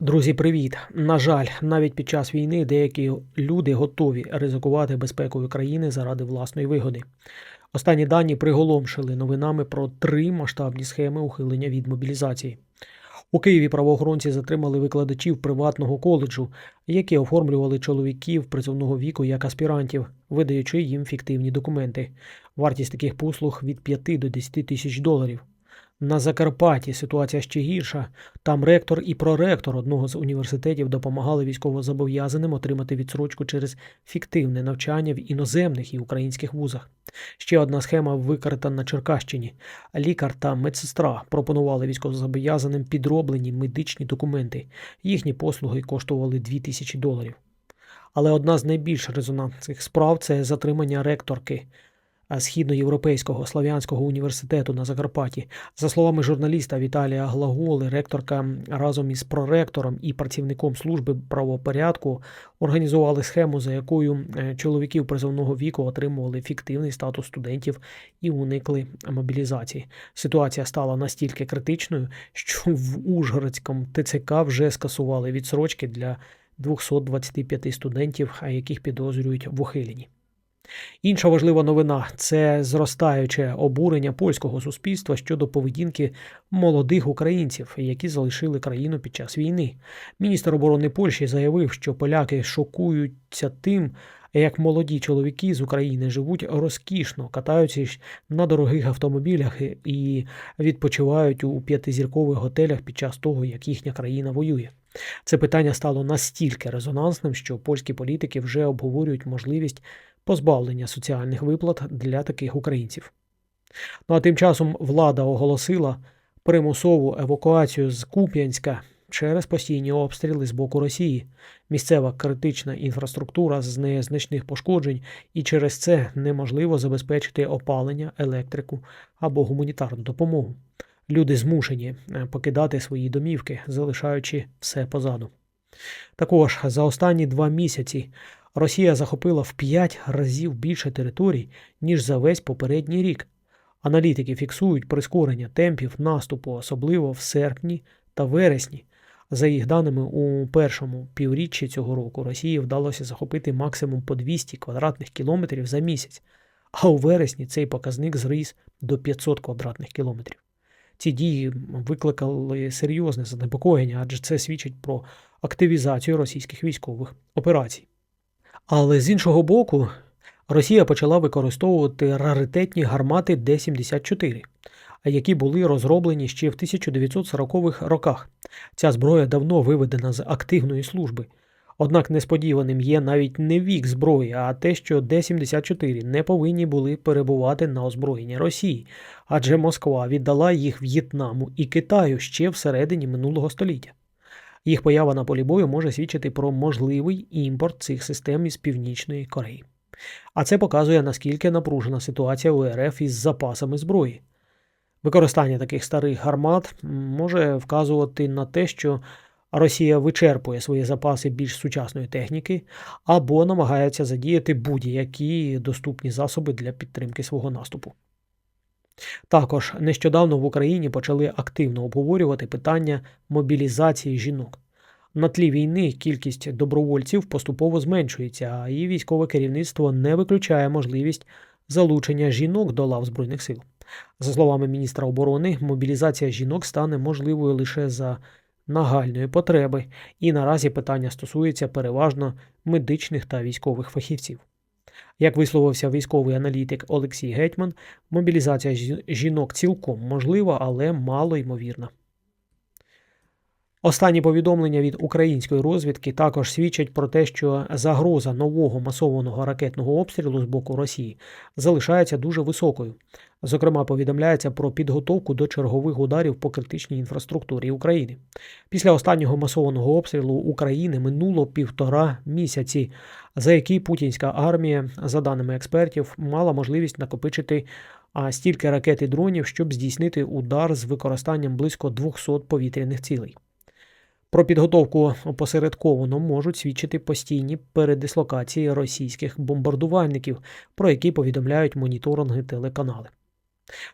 Друзі, привіт! На жаль, навіть під час війни деякі люди готові ризикувати безпекою країни заради власної вигоди. Останні дані приголомшили новинами про три масштабні схеми ухилення від мобілізації. У Києві правоохоронці затримали викладачів приватного коледжу, які оформлювали чоловіків призовного віку як аспірантів, видаючи їм фіктивні документи. Вартість таких послуг від 5 до 10 тисяч доларів. На Закарпатті ситуація ще гірша. Там ректор і проректор одного з університетів допомагали військовозобов'язаним отримати відсрочку через фіктивне навчання в іноземних і українських вузах. Ще одна схема використана на Черкащині. Лікар та медсестра пропонували військовозобов'язаним підроблені медичні документи. Їхні послуги коштували 2 тисячі доларів. Але одна з найбільш резонансних справ це затримання ректорки Східноєвропейського слав'янського університету на Закарпатті. За словами журналіста Віталія Глаголи, ректорка разом із проректором і працівником служби правопорядку організували схему, за якою е, чоловіків призовного віку отримували фіктивний статус студентів і уникли мобілізації. Ситуація стала настільки критичною, що в Ужгородському ТЦК вже скасували відсрочки для 225 студентів, яких підозрюють в ухиленні. Інша важлива новина це зростаюче обурення польського суспільства щодо поведінки молодих українців, які залишили країну під час війни. Міністр оборони Польщі заявив, що поляки шокуються тим, як молоді чоловіки з України живуть розкішно, катаються на дорогих автомобілях і відпочивають у п'ятизіркових готелях під час того, як їхня країна воює. Це питання стало настільки резонансним, що польські політики вже обговорюють можливість позбавлення соціальних виплат для таких українців. Ну а тим часом влада оголосила примусову евакуацію з Куп'янська через постійні обстріли з боку Росії, місцева критична інфраструктура з незначних пошкоджень, і через це неможливо забезпечити опалення, електрику або гуманітарну допомогу. Люди змушені е, покидати свої домівки, залишаючи все позаду. Також за останні два місяці Росія захопила в 5 разів більше територій, ніж за весь попередній рік. Аналітики фіксують прискорення темпів наступу, особливо в серпні та вересні. За їх даними, у першому півріччі цього року Росії вдалося захопити максимум по 200 квадратних кілометрів за місяць, а у вересні цей показник зріс до 500 квадратних кілометрів. Ці дії викликали серйозне занепокоєння, адже це свідчить про активізацію російських військових операцій. Але з іншого боку, Росія почала використовувати раритетні гармати Д-74, які були розроблені ще в 1940-х роках. Ця зброя давно виведена з активної служби. Однак несподіваним є навіть не вік зброї, а те, що Д-74 не повинні були перебувати на озброєнні Росії, адже Москва віддала їх В'єтнаму і Китаю ще всередині минулого століття. Їх поява на полі бою може свідчити про можливий імпорт цих систем із Північної Кореї. А це показує, наскільки напружена ситуація у РФ із запасами зброї. Використання таких старих гармат може вказувати на те, що Росія вичерпує свої запаси більш сучасної техніки або намагається задіяти будь-які доступні засоби для підтримки свого наступу. Також нещодавно в Україні почали активно обговорювати питання мобілізації жінок. На тлі війни кількість добровольців поступово зменшується, а і військове керівництво не виключає можливість залучення жінок до лав Збройних сил. За словами міністра оборони, мобілізація жінок стане можливою лише за нагальної потреби, і наразі питання стосується переважно медичних та військових фахівців. Як висловився військовий аналітик Олексій Гетьман, мобілізація жінок цілком можлива, але мало ймовірна. Останні повідомлення від української розвідки також свідчать про те, що загроза нового масованого ракетного обстрілу з боку Росії залишається дуже високою. Зокрема, повідомляється про підготовку до чергових ударів по критичній інфраструктурі України. Після останнього масованого обстрілу України минуло півтора місяці, за який путінська армія, за даними експертів, мала можливість накопичити стільки ракет і дронів, щоб здійснити удар з використанням близько 200 повітряних цілей. Про підготовку опосередковано можуть свідчити постійні передислокації російських бомбардувальників, про які повідомляють моніторинги телеканали.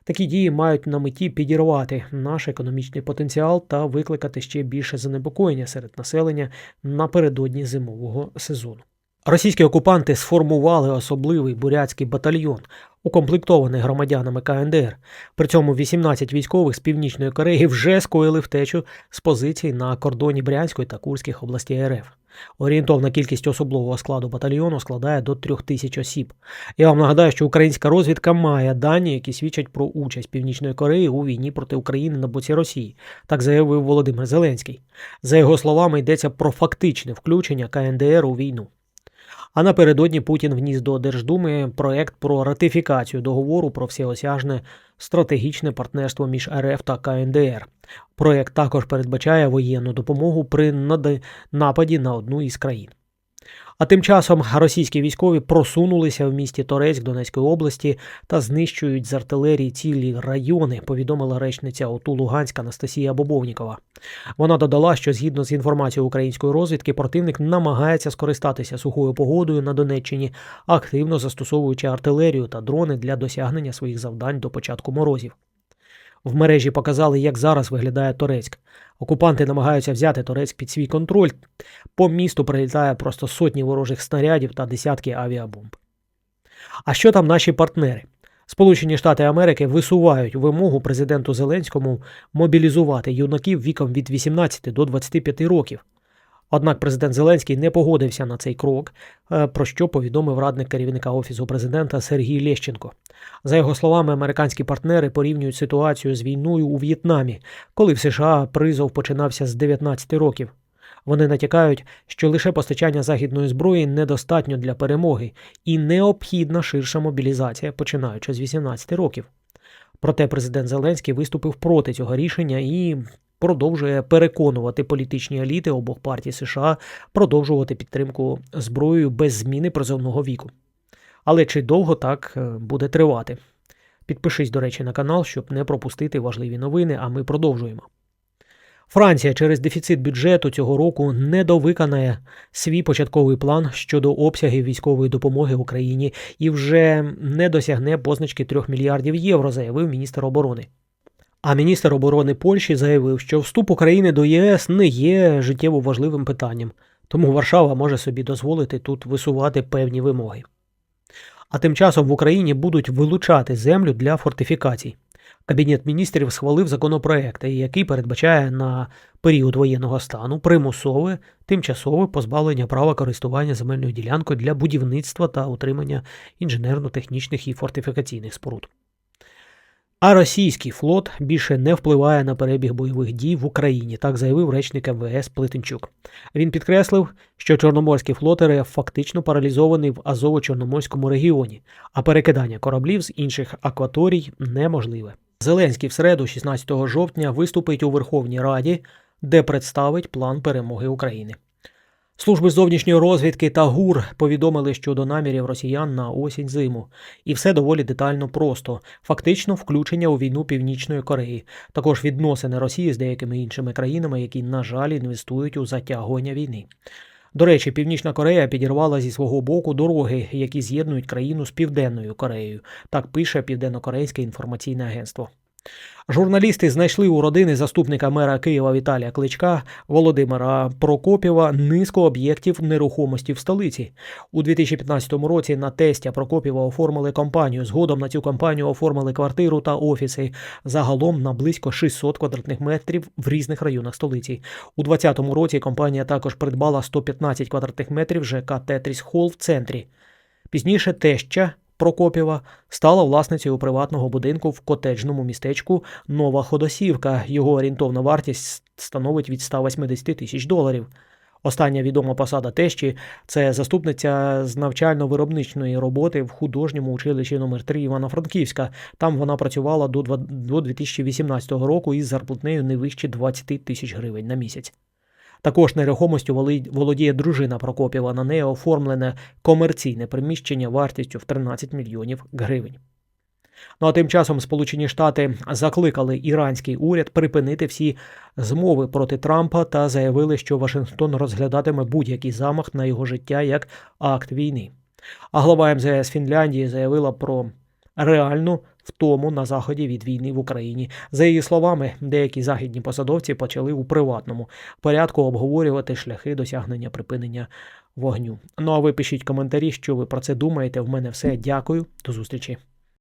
Такі дії мають на меті підірвати наш економічний потенціал та викликати ще більше занепокоєння серед населення напередодні зимового сезону. Російські окупанти сформували особливий бурятський батальйон, укомплектований громадянами КНДР. При цьому 18 військових з Північної Кореї вже скоїли втечу з позицій на кордоні Брянської та Курських областей РФ. Орієнтовна кількість особового складу батальйону складає до трьох тисяч осіб. Я вам нагадаю, що українська розвідка має дані, які свідчать про участь Північної Кореї у війні проти України на боці Росії. Так заявив Володимир Зеленський. За його словами, йдеться про фактичне включення КНДР у війну. А напередодні Путін вніс до Держдуми проект про ратифікацію договору про всеосяжне стратегічне партнерство між РФ та КНДР. Проект також передбачає воєнну допомогу при нападі на одну із країн. А тим часом російські військові просунулися в місті Торецьк Донецької області та знищують з артилерії цілі райони, повідомила речниця ОТУ Луганська Анастасія Бобовнікова. Вона додала, що згідно з інформацією української розвідки, противник намагається скористатися сухою погодою на Донеччині, активно застосовуючи артилерію та дрони для досягнення своїх завдань до початку морозів. В мережі показали, як зараз виглядає Торецьк. Окупанти намагаються взяти Торецьк під свій контроль. По місту прилітає просто сотні ворожих снарядів та десятки авіабомб. А що там наші партнери? Сполучені Штати Америки висувають вимогу президенту Зеленському мобілізувати юнаків віком від 18 до 25 років. Однак президент Зеленський не погодився на цей крок, е, про що повідомив радник керівника офісу президента Сергій Лещенко. За його словами, американські партнери порівнюють ситуацію з війною у В'єтнамі, коли в США призов починався з 19 років. Вони натякають, що лише постачання західної зброї недостатньо для перемоги і необхідна ширша мобілізація, починаючи з 18 років. Проте президент Зеленський виступив проти цього рішення і продовжує переконувати політичні еліти обох партій США продовжувати підтримку зброєю без зміни призовного віку. Але чи довго так е, буде тривати? Підпишись, до речі, на канал, щоб не пропустити важливі новини, а ми продовжуємо. Франція через дефіцит бюджету цього року не довиконає свій початковий план щодо обсягів військової допомоги Україні і вже не досягне позначки 3 мільярдів євро, заявив міністр оборони. А міністр оборони Польщі заявив, що вступ України до ЄС не є життєво важливим питанням, тому Варшава може собі дозволити тут висувати певні вимоги. А тим часом в Україні будуть вилучати землю для фортифікацій. Кабінет міністрів схвалив законопроект, який передбачає на період воєнного стану примусове тимчасове позбавлення права користування земельною ділянкою для будівництва та утримання інженерно-технічних і фортифікаційних споруд. А російський флот більше не впливає на перебіг бойових дій в Україні, так заявив речник МВС Плетенчук. Він підкреслив, що Чорноморський флот РФ фактично паралізований в Азово-Чорноморському регіоні, а перекидання кораблів з інших акваторій неможливе. Зеленський в середу, 16 жовтня, виступить у Верховній Раді, де представить план перемоги України. Служби зовнішньої розвідки та ГУР повідомили щодо намірів росіян на осінь зиму, і все доволі детально просто. Фактично, включення у війну Північної Кореї, також відносини Росії з деякими іншими країнами, які, на жаль, інвестують у затягування війни. До речі, Північна Корея підірвала зі свого боку дороги, які з'єднують країну з Південною Кореєю. Так пише Південно-Корейське інформаційне агентство. Журналісти знайшли у родини заступника мера Києва Віталія Кличка Володимира Прокопєва низку об'єктів нерухомості в столиці. У 2015 році на тестя Прокопєва оформили компанію. Згодом на цю компанію оформили квартиру та офіси загалом на близько 600 квадратних метрів в різних районах столиці. У 2020 році компанія також придбала 115 квадратних метрів ЖК Тетріс Холл в центрі. Пізніше теща Прокопєва стала власницею приватного будинку в котеджному містечку Нова Ходосівка. Його орієнтовна вартість становить від 180 тисяч доларів. Остання відома посада тещі це заступниця з навчально-виробничної роботи в художньому училищі номер 3 Івано-Франківська. Там вона працювала до два- до 2018 року із зарплатнею не вище 20 тисяч гривень на місяць. Також нерухомістю володіє дружина Прокопєва. На неї оформлене комерційне приміщення вартістю в 13 мільйонів гривень. Ну а тим часом Сполучені Штати закликали іранський уряд припинити всі змови проти Трампа та заявили, що Вашингтон розглядатиме будь-який замах на його життя як акт війни. А глава МЗС Фінляндії заявила про реальну втому на заході від війни в Україні. За її словами, деякі західні посадовці почали у приватному порядку обговорювати шляхи досягнення припинення вогню. Ну а ви пишіть коментарі, що ви про це думаєте. В мене все. Дякую, до зустрічі.